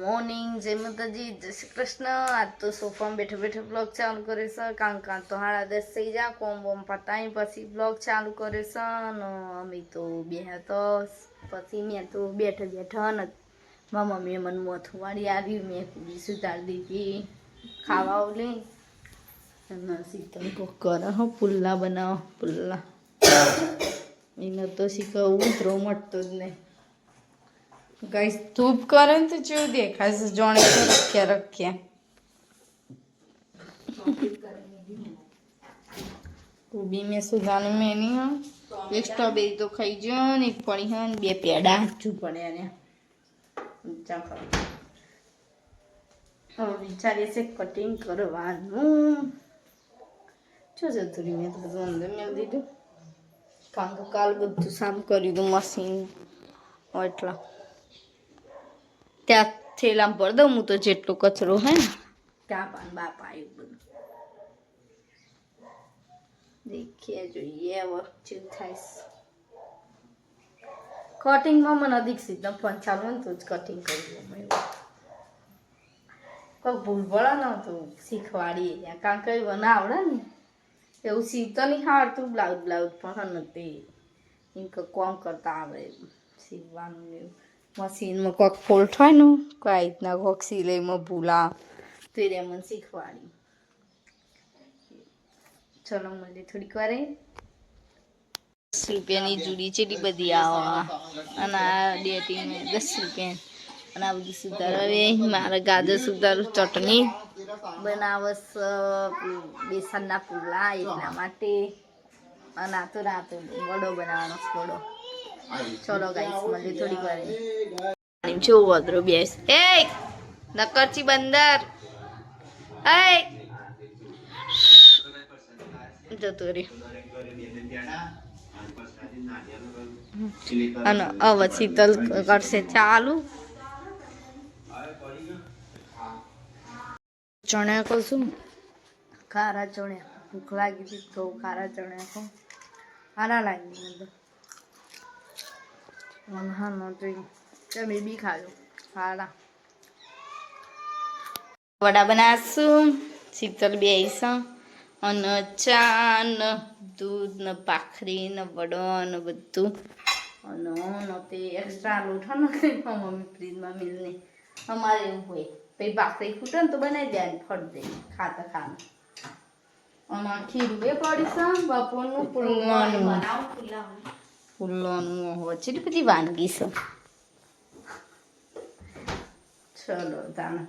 Morning જય માતાજી, જય શ્રી કૃષ્ણ. આજ તો સોફામાં બેઠો બેઠો બ્લોગ ચાલુ કરે છે. કાં કામ તો સાડા દસ થઈ જા કોમ બોમ પતાવી પછી બ્લોગ ચાલુ કરે છે. અને અમે તો બે તો પછી મેં તો બેઠો બેઠો ને મારા મમ્મીએ મને મોથું વાળી આવી. મેં પૂરી સુધારી દીધી. ખાવા ઓલી. અને શીતલ કોક કરે પુલ્લા બનાવો, પુલ્લા. એને તો શીખવું ઉતરો મટતો જ નહીં ગાઈસ ધૂપ કરે ને તો જેવું દેખાય. છે જાણે રખ્યા રખ્યા કોબી મેં સુધાને મેની, હા. એક સ્ટ્રોબેરી તો ખાઈ જો ને, એક પડી બે પેડા. હજુ પડ્યા ને હવે વિચારીએ છે કટિંગ કરવાનું. શું જતું રહ્યું, મેં અંદર મેળ દીધું. કારણ કે કાલ બધું સામ કર્યું હતું મશીન એટલા. ત્યાં થેલામાં ભર દઉં હું તો જેટલો કચરો હે. ને ત્યાં પણ બાપા આવ્યું બધું. દેખીએ જોઈએ હવે શું થાય કટિંગમાં મને અધિક ને ફોન ચાલુ ને તો જ કટિંગ કરી કોઈ ભૂલ પડે ને તું કારણ કે એવું ના આવડે ને. એવું સીવતો નહીં આવડતું બ્લાઉઝ બ્લાઉઝ પણ નથી. એમ કે કોમ કરતા આવડે સીવવાનું એવું. મશીનમાં કોઈક ફોલ્ટ હોય ને કોઈ રીતના કોઈક સિલાઈમાં ભૂલા તો એ મને શીખવાડી ચલો મળીએ થોડીક વારે દસ રૂપિયાની જુડી ચેટલી બધી આવા અને આ ડેટી દસ રૂપિયા અને આ બધું સુધારવે મારે ગાજર સુધારું ચટણી બનાવસ બેસનના પુલા એટલા માટે અને આ તો રાતો વડો બનાવવાનો વડો ચલો ગાઈસ મળીએ થોડીક વાર. જો વધરો બેસ. એ નકરચી બંદર. એ જતો રે. અને હવે શીતલ કરશે. ચાલુ. ચણ્યા કશું ખારા ચણ્યા. ભૂખ લાગી હતી તો ખારા ચણ્યા કહું. સારા લાગી મને બી ખાજો સારા વડા બનાવશું શીતલ બે અને ચા ને દૂધ ને ભાખરી ને વડો ને બધું અને તે એક્સ્ટ્રા લોઠો નથી મમ્મી ફ્રીજમાં મિલને અમારે એવું હોય પછી ભાખરી ખૂટે ને તો બનાવી દે ફટ દે ખાતા ખાતા અને ખીરું બે પડીશ બપોરનું પુલ્લાનું પુલ્લાનું વચ્ચે બધી વાનગી છે. ચલો તાને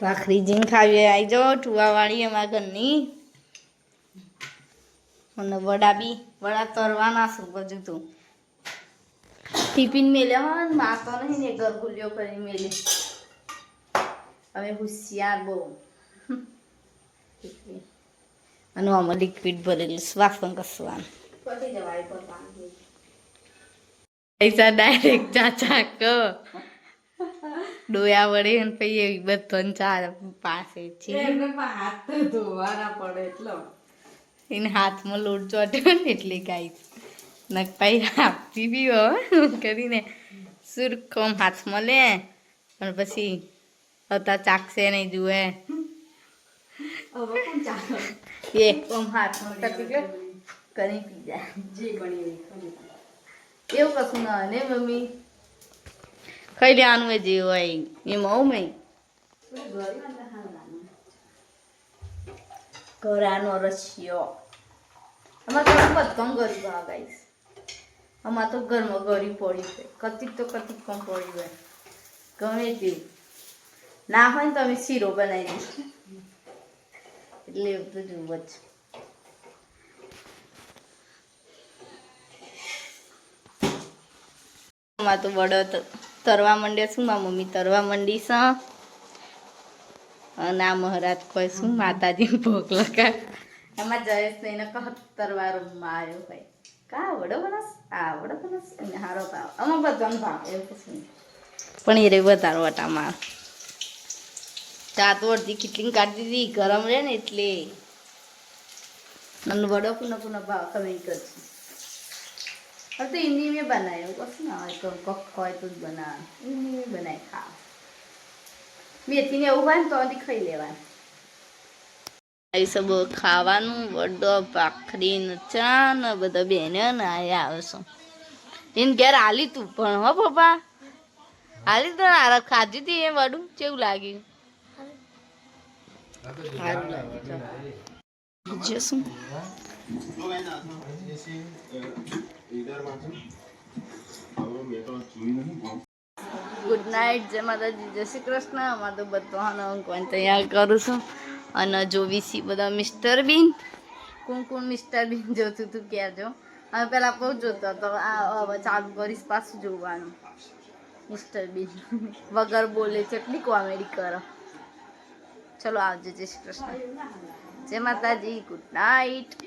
ભાખરી જીન ખાવી આવી જાઓ, ટુવાવાળી અમારા ઘરની. અને વડા બી, વડા તરવાના છું બધું તું. ટિફિન મેલે મા માતો નહીં ને ગરગુલ્યો કરી મેલે. હવે હોશિયાર બહુ. અને આમાં લિક્વિડ ભરેલું વાસણ કસવાનું પૈસા ડાયરેક્ટ ચાચા કહો ડોયા વડે અને પછી એ બધો ચા પાસે છે. એને હાથમાં લોટ ચોટ્યો ને એટલે ગાય. નક પાઈ આપતી બી હો કરીને સુરખમ હાથમાં લે. અને પછી હતા ચાકશે નહીં જુએ. એ હાથમાં કરી પી જાય એવું કશું ના હોય ને મમ્મી? ખાઈ લેવાનું એ જે હોય એમાં હું મેં ઘરાનો રસિયો. અમારે તો બદકમ ગરીબ આ ગાઈસ અમારે તો ઘરમાં ગરીબ પડી છે. કતિક તો કતિક કમ પડી હોય. ગમે તેવું. ના હોય ને તો અમે શીરો બનાવી દઈશ એટલે એવું તો જોવું જ. માં તો બળદ તરવા માંડ્યા શું માં મમ્મી તરવા માંડી છે. અને આ મહારાજ કોઈ શું માતાજી ભોગ લગા એમાં જયેશ એને કહ તરવા રૂમમાં આવ્યો ભાઈ. કા વડો બનસ આ વડો બનસ એને હારો ભાવ. આમાં બધાનો ભાવ, એવું કશું પણ એ રે વધારો વટામાં તો અડધી કેટલી કાઢી દીધી, ગરમ રહે ને એટલે. અને વડો પુનઃ પુનઃ ભાવ કમેન્ટ કરજો હવે તો ઇન્ની મેં બનાવ્યો કશું ના હોય તો કખ હોય તો જ બનાવે ઇન્ની મેં બનાવી ખા મેથી ને એવું હોય ને તો હજી ખાઈ લેવાનું આવી સબ ખાવાનું વડો ભાખરી ને ચા ને બધા બેન ને આયા આવે છે. એને ઘેર આલી તું પણ હો પપ્પા? આલી તો આરા ખાધી હતી એ વડું? કેવું લાગ્યું? સારું લાગ્યું. જશું ગુડ નાઇટ જય માતાજી જય શ્રી કૃષ્ણ. અમારે તો બધાનો કોઈ તૈયાર કરું છું. અને જો વીસી બધા મિસ્ટર બીન કોણ કોણ મિસ્ટર બીન જોતું તું કહેજો હવે પહેલાં બહુ જોતો હતો આ હવે ચાલુ કરીશ પાછું જોવાનું. મિસ્ટર બીન વગર બોલે છે કેટલી કોમેડી કરો. ચલો આવજો જય શ્રી કૃષ્ણ. જય માતાજી ગુડ નાઇટ